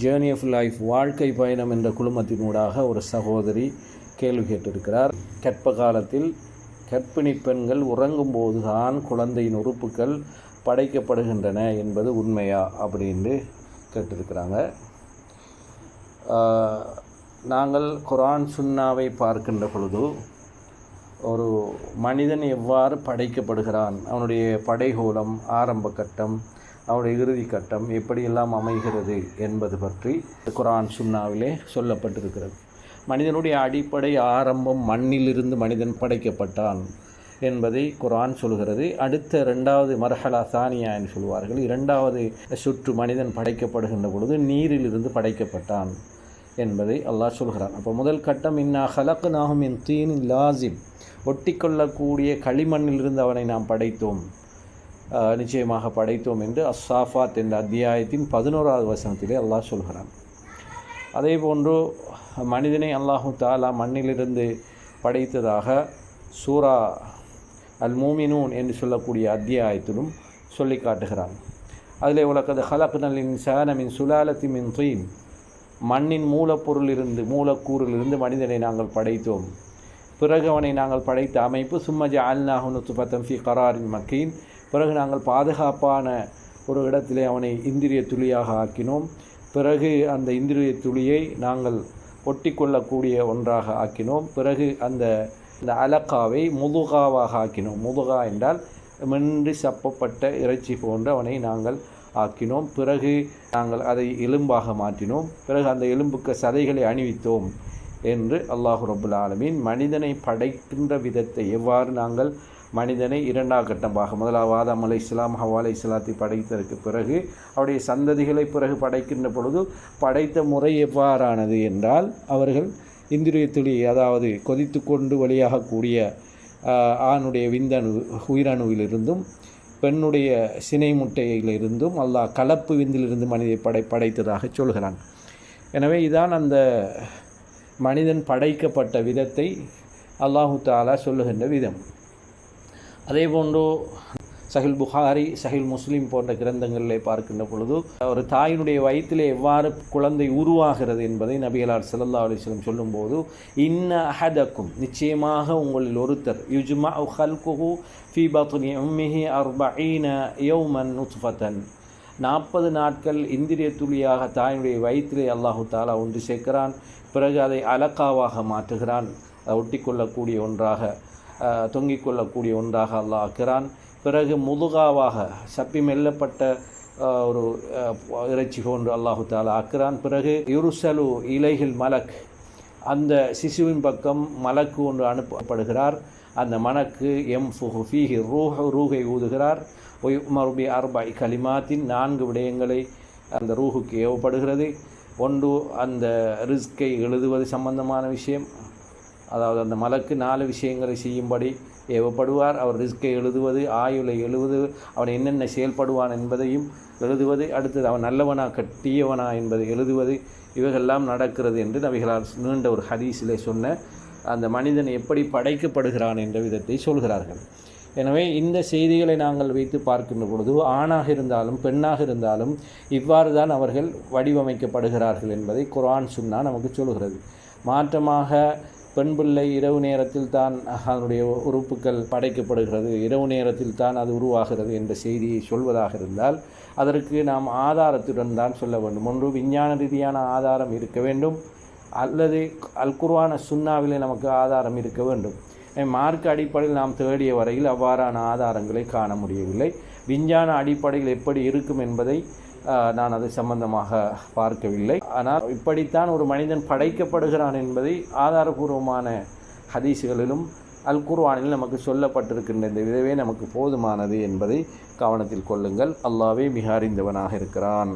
Journey of life வாழ்க்கை பயணம் என்ற குழுமத்தினூடாக ஒரு சகோதரி கேள்வி கேட்டிருக்கிறார். கற்ப காலத்தில் கற்பிணி பெண்கள் உறங்கும் போதுதான் குழந்தையின் உறுப்புகள் படைக்கப்படுகின்றன என்பது உண்மையா அப்படின்னு கேட்டிருக்கிறாங்க. நாங்கள் குரான் சுன்னாவை பார்க்கின்ற பொழுது ஒரு மனிதன் எவ்வாறு படைக்கப்படுகிறான்? அவனுடைய படைகோலம் ஆரம்ப கட்டம் அவனுடைய இறுதி கட்டம் எப்படியெல்லாம் அமைகிறது என்பது பற்றி குரான் சுன்னாவிலே சொல்லப்பட்டிருக்கிறது. மனிதனுடைய அடிப்படை ஆரம்பம் மண்ணிலிருந்து மனிதன் படைக்கப்பட்டான் என்பதை குரான் சொல்கிறது. அடுத்த ரெண்டாவது மர்ஹலா சானியா என்று சொல்வார்கள். இரண்டாவது சுற்று மனிதன் படைக்கப்படுகின்ற பொழுது நீரிலிருந்து படைக்கப்பட்டான் என்பதை அல்லாஹ் சொல்கிறான். அப்போ முதல் கட்டம் இன்னா ஹலக்கு நாகும் என் தீன் லாசிம் ஒட்டிக்கொள்ளக்கூடிய களிமண்ணிலிருந்து அவனை நாம் படைத்தோம். நிச்சயமாக படைத்தோம் என்று அஸ்ஸாஃபாத் என்ற அத்தியாயத்தின் பதினோராவது வசனத்திலே அல்லாஹ் சொல்கிறான். அதே போன்று மனிதனை அல்லாஹு தாலா மண்ணிலிருந்து படைத்ததாக சூரா அல் மூமினூன் என்று சொல்லக்கூடிய அத்தியாயத்திலும் சொல்லி காட்டுகிறான். அதில் உலகது ஹலக்னலின் இன்சான மின் சுலாலத்தி மின் தீன். மண்ணின் மூலப்பொருளிலிருந்து மூலக்கூறிலிருந்து மனிதனை நாங்கள் படைத்தோம். பிறகு அவனை நாங்கள் படைத்த அமைப்பு சும்மஜ அல்நாஹு நுத்துபத்தம் ஃபி கராரின் மக்கீன். பிறகு நாங்கள் பாதுகாப்பான ஒரு இடத்திலே அவனை இந்திரிய துளியாக ஆக்கினோம். பிறகு அந்த இந்திரிய துளியை நாங்கள் ஒட்டிக்கொள்ளக்கூடிய ஒன்றாக ஆக்கினோம். பிறகு அந்த இந்த அலக்காவை முதுகாவாக ஆக்கினோம். முதுகா என்றால் மென்று சப்பப்பட்ட இறைச்சி போன்று அவனை நாங்கள் ஆக்கினோம். பிறகு நாங்கள் அதை எலும்பாக மாற்றினோம். பிறகு அந்த எலும்புக்கு சதைகளை அணிவித்தோம் என்று அல்லாஹு ரபுல் ஆலமீன் மனிதனை படைக்கின்ற விதத்தை எவ்வாறு நாங்கள் மனிதனை இரண்டாம் கட்டமாக முதலாவது அலை இஸ்லாம் ஹவா அலை இஸ்லாத்தை படைத்ததற்கு பிறகு அவருடைய சந்ததிகளை பிறகு படைக்கின்ற பொழுது படைத்த முறை எவ்வாறானது என்றால் அவர்கள் இந்திரியத்துளி அதாவது கொதித்து கொண்டு வெளியாகக்கூடிய ஆஹ், ஆணுடைய விந்தணு உயிரணுவிலிருந்தும் பெண்ணுடைய சினை முட்டையிலிருந்தும் அல்லாஹ் கலப்பு விந்திலிருந்து மனிதை படை படைத்ததாக சொல்கிறான். எனவே இதான் அந்த மனிதன் படைக்கப்பட்ட விதத்தை அல்லாஹு தாலா சொல்லுகின்ற விதம். அதே போன்று சஹில் புகாரி சஹில் முஸ்லீம் போன்ற கிரந்தங்களிலே பார்க்கின்ற பொழுது ஒரு தாயினுடைய வயிற்றிலே எவ்வாறு குழந்தை உருவாகிறது என்பதை நபிகளார் ஸல்லல்லாஹு அலிஸ்லம் சொல்லும்போது இன்ன அஹதக்கும் நிச்சயமாக உங்களில் ஒருத்தர் யுஜ்மா ஹல்குஹு ஃபி பத்னி உம்மிஹி அர்பஈன யௌமன் நுத்ஃபதன் நாற்பது நாட்கள் இந்திரிய துளியாக தாயினுடைய வயிற்றிலே அல்லாஹு தாலா ஒன்று சேர்க்கிறான் பிறகு அதை அலக்காவாக மாற்றுகிறான் அதை ஒட்டிக்கொள்ளக்கூடிய ஒன்றாக தொங்கிக் கொள்ளக்கூடிய ஒன்றாக அல்லாஹ் ஆக்கிறான். பிறகு முதுகாவாக சப்பி மெல்லப்பட்ட ஒரு இறைச்சி போன்று அல்லாஹு தாலா ஆக்கிறான். பிறகு யுருசலு இலைகள் மலக் அந்த சிசுவின் பக்கம் மலக்கு ஒன்று அனுப்பப்படுகிறார். அந்த மணக்கு எம் ஃபுஹி ரூஹ் ரூகை ஊதுகிறார். ஒய் மருபி அர்பாய் கலிமாத்தின் நான்கு விடயங்களை அந்த ரூஹுக்கு ஏவப்படுகிறது. ஒன்று அந்த ரிஸ்கை எழுதுவது சம்பந்தமான விஷயம். அதாவது அந்த மலக்கு நாலு விஷயங்களை செய்யும்படி ஏவப்படுவார். அவர் ரிஸ்கை எழுதுவது ஆயுளை எழுதுவது அவன் என்னென்ன செயல்படுவான் என்பதையும் எழுதுவது. அடுத்தது அவன் நல்லவனா கட்டியவனா என்பதை எழுதுவது. இவைகெல்லாம் நடக்கிறது என்று நபிகளார் நீண்ட ஒரு ஹதீஸிலே சொன்ன அந்த மனிதன் எப்படி படைக்கப்படுகிறான் என்ற விதத்தை சொல்கிறார்கள். எனவே இந்த செய்திகளை நாங்கள் வைத்து பார்க்கின்ற பொழுது ஆணாக இருந்தாலும் பெண்ணாக இருந்தாலும் இவ்வாறு தான் அவர்கள் வடிவமைக்கப்படுகிறார்கள் என்பதை குரான் சுன்னா நமக்கு சொல்கிறது மாற்றமாக பெண் பிள்ளை இரவு நேரத்தில் தான் அதனுடைய உறுப்புகள் படைக்கப்படுகிறது. இரவு நேரத்தில் தான் அது உருவாகிறது என்ற செய்தியை சொல்வதாக இருந்தால் அதற்கு நாம் ஆதாரத்துடன் தான் சொல்ல வேண்டும். ஒன்று விஞ்ஞான ரீதியான ஆதாரம் இருக்க வேண்டும். அல்லது அல் சுண்ணாவிலே நமக்கு ஆதாரம் இருக்க வேண்டும். மார்க் அடிப்படையில் நாம் தேடிய வரையில் அவ்வாறான ஆதாரங்களை காண முடியவில்லை. விஞ்ஞான அடிப்படையில் எப்படி இருக்கும் என்பதை நான் அது சம்பந்தமாக பார்க்கவில்லை. ஆனால் இப்படித்தான் ஒரு மனிதன் படைக்கப்படுகிறான் என்பதை ஆதாரபூர்வமான ஹதீஸுகளிலும் அல் குர்வானில் நமக்கு சொல்லப்பட்டிருக்கின்ற இந்த விதவே நமக்கு போதுமானது என்பதை கவனத்தில் கொள்ளுங்கள். அல்லாவே மிக அறிந்தவனாக இருக்கிறான்.